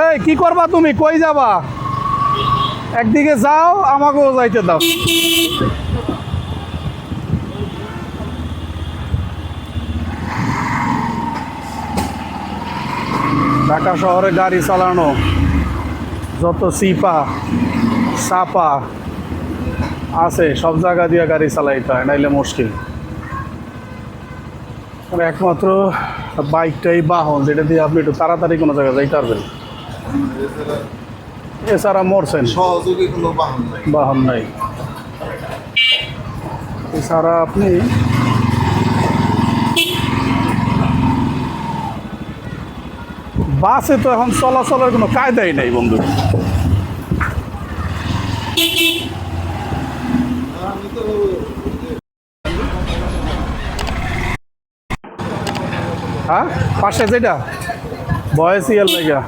এই, কি করবা তুমি? কই যাবা? একদিকে যাও, আমাকেও যাইতে দাও। ঢাকা শহরে গাড়ি চালানো, যত সিপা, সাপা আছে, সব জায়গা দিয়ে গাড়ি চালাইতে হয়, নাইলে মুশকিল। একমাত্র বাইকটাই বাহন, যেটা দিয়ে আপনি একটু তাড়াতাড়ি কোনো জায়গায় যাইতে পারবেন। এছাড়া মরছেন। সহযোগী কোনো বাহন নাই। বাহন নাই। এছাড়া আপনি বাসে তো এখন চলাচলের কোনো কায়দাই নাই বন্ধু। হ্যাঁ পাশে যেটা ইয়ার লেগা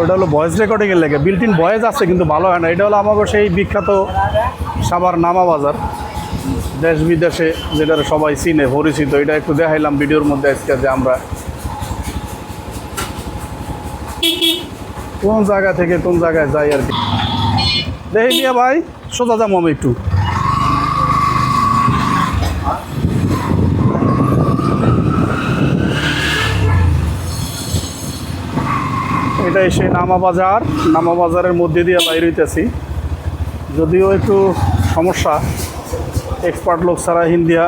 ওটা হলো ভয়েস রেকর্ডিং এর লেগে। বিল্ট ইন ভয়েস আছে, কিন্তু ভালো হয় না। এটা হলো আমাকে সেই বিখ্যাত সাবার নামা বাজার। দেশ বিদেশে যেটা সবাই চিনে, পরিচিত। এটা একটু দেখাইলাম ভিডিওর মধ্যে আজকে যে আমরা। কোন জায়গা থেকে কোন জায়গায় যাই আর কি। দেখি ভাই, সোজা যাব আমি একটু। এটাই সেই নামা বাজার, নামা বাজারের মধ্যে দিয়ে বাইর হইতেছি যদিও একটু সমস্যা এক্সপার্ট লোক ছাড়া হিন্দিয়া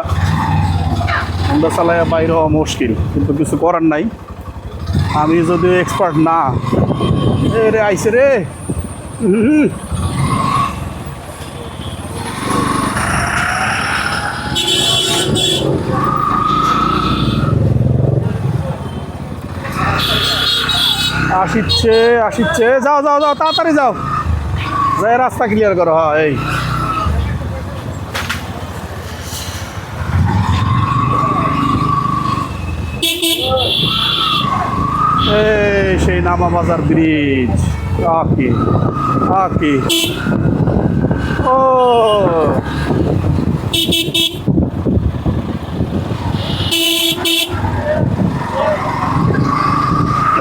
আমরা চালাইয়া বাইর হওয়া মুশকিল, কিন্তু কিছু করার নাই আমি যদিও এক্সপার্ট না রে আইসে রে উম। আসিচ্ছে আসিচ্ছে। যাও যাও যাও তাড়াতাড়ি যাও। যাই রাস্তা ক্লিয়ার করো হ্যাঁ এই। সেই নামা বাজার ব্রিজ আকি আকি ও।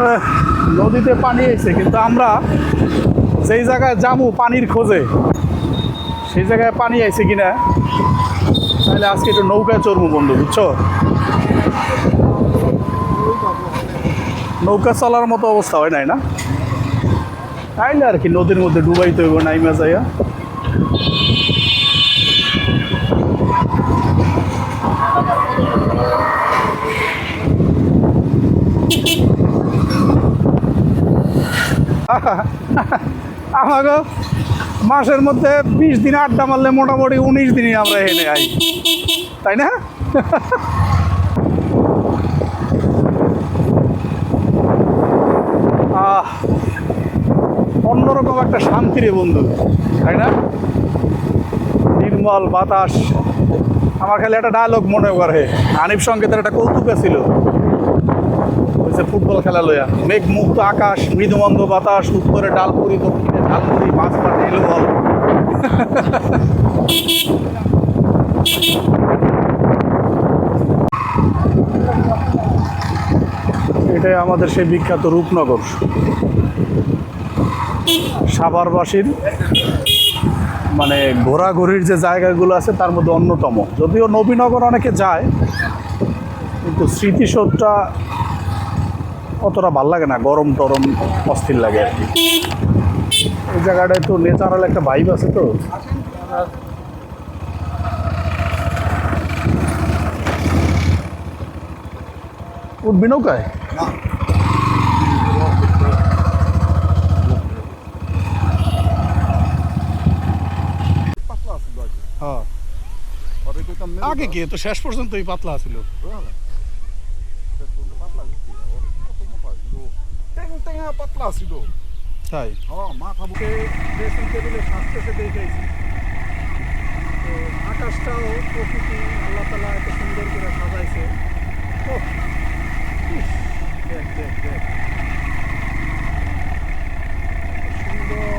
আহ, নদীতে পানি এসে, কিন্তু আমরা যেই জায়গায় যাব পানির খোঁজে, সেই জায়গায় পানি আইছে কিনা, তাহলে আজকে একটু নৌকায় চড়বো বন্ধু, বুঝছ? নৌকা চলার মতো অবস্থা হয় নাই না? তাইলে আর কি, নদীর মধ্যে ডুবাইতে হইব, নাইমা যাইয়া। আমাকে মাসের মধ্যে বিশ দিন আড্ডা মারলে মোটামুটি উনিশ দিনই আমরা এনে আই। তাই না? অন্যরকম একটা শান্তি রে বন্ধু, তাই না? নির্মল বাতাস। আমার খালি একটা ডায়লগ মনে করে। আনিফ সঙ্গীতের একটা কৌতুক ছিল হয়েছে ফুটবল খেলা লইয়া মেঘ মুক্ত আকাশ, মৃদুমন্দ বাতাস, উত্তরে ডালপুরি দক্ষিণে ঝালমুড়ি মাছ পাটে এলো বল। এটাই আমাদের সেই বিখ্যাত রূপনগর। সাভারবাসীর মানে ঘোরাঘুরির যে জায়গাগুলো আছে, তার মধ্যে অন্যতম। যদিও নবীনগর অনেকে যায়, কিন্তু স্মৃতিসৌধটা অতটা ভালো লাগে না গরম টরম অস্থির লাগে আর কি। এই জায়গাটা একটু নেচারাল একটা ভাইব আছে তো। উঠবি নৌকায়? আগে। হ্যাঁ। মেরু তো শেষ পর্যন্তই পাতলা ছিল। পাতলা ছিল। তাই? হ্যাঁ মাথা বুকে ড্রেসিং টেবিলে সাজতেছে দেখেছি তো আকাশটাও প্রকৃতি আল্লাহ তালা এত সুন্দর করে সাজাইছে। ও দেখ দেখ দেখ। সুন্দর